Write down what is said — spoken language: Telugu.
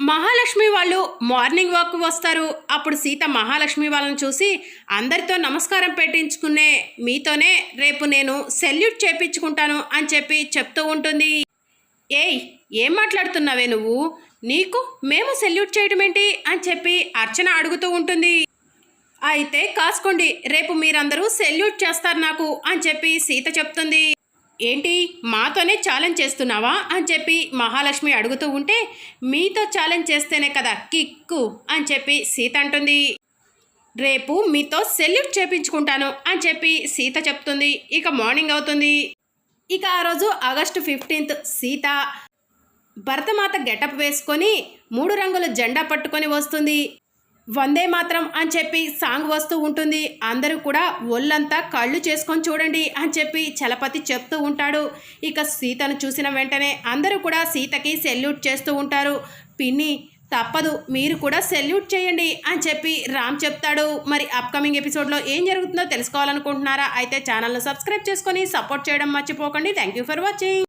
మహాలక్ష్మి వాళ్ళు మార్నింగ్ వాక్ వస్తారు. అప్పుడు సీత మహాలక్ష్మి వాళ్ళని చూసి అందరితో నమస్కారం పెట్టించుకునే మీతోనే రేపు నేను సెల్యూట్ చేపించుకుంటాను అని చెప్పి చెప్తూ ఉంటుంది. ఏయ్ ఏం మాట్లాడుతున్నావే నువ్వు? నీకు మేము సెల్యూట్ చేయడం ఏంటి? అని చెప్పి అర్చన అడుగుతూ ఉంటుంది. అయితే కాసుకోండి రేపు మీరందరూ సెల్యూట్ చేస్తారు నాకు అని చెప్పి సీత చెప్తుంది. ఏంటి మాతోనే ఛాలెంజ్ చేస్తున్నావా అని చెప్పి మహాలక్ష్మి అడుగుతూ ఉంటే మీతో ఛాలెంజ్ చేస్తేనే కదా కిక్కు అని చెప్పి సీత అంటుంది. రేపు మీతో సెల్యూట్ చేపించుకుంటాను అని చెప్పి సీత చెప్తుంది. ఇక మార్నింగ్ అవుతుంది. ఇక ఆ రోజు August fifteenth Sita Bharat Mata getup వేసుకొని మూడు రంగుల జెండా పట్టుకొని వస్తుంది. వందే మాత్రం అని చెప్పి సాంగ్ వస్తూ ఉంటుంది. అందరూ కూడా ఒళ్ళంతా కళ్ళు చేసుకొని చూడండి అని చెప్పి చలపతి చెప్తూ ఉంటాడు. ఇక సీతను చూసిన వెంటనే అందరూ కూడా సీతకి సెల్యూట్ చేస్తూ ఉంటారు. పిన్ని తప్పదు మీరు కూడా సెల్యూట్ చేయండి అని చెప్పి రామ్ చెప్తాడు. మరి అప్కమింగ్ ఎపిసోడ్లో ఏం జరుగుతుందో తెలుసుకోవాలనుకుంటున్నారా? అయితే ఛానల్ను సబ్స్క్రైబ్ చేసుకొని సపోర్ట్ చేయడం మర్చిపోకండి. Thank you for watching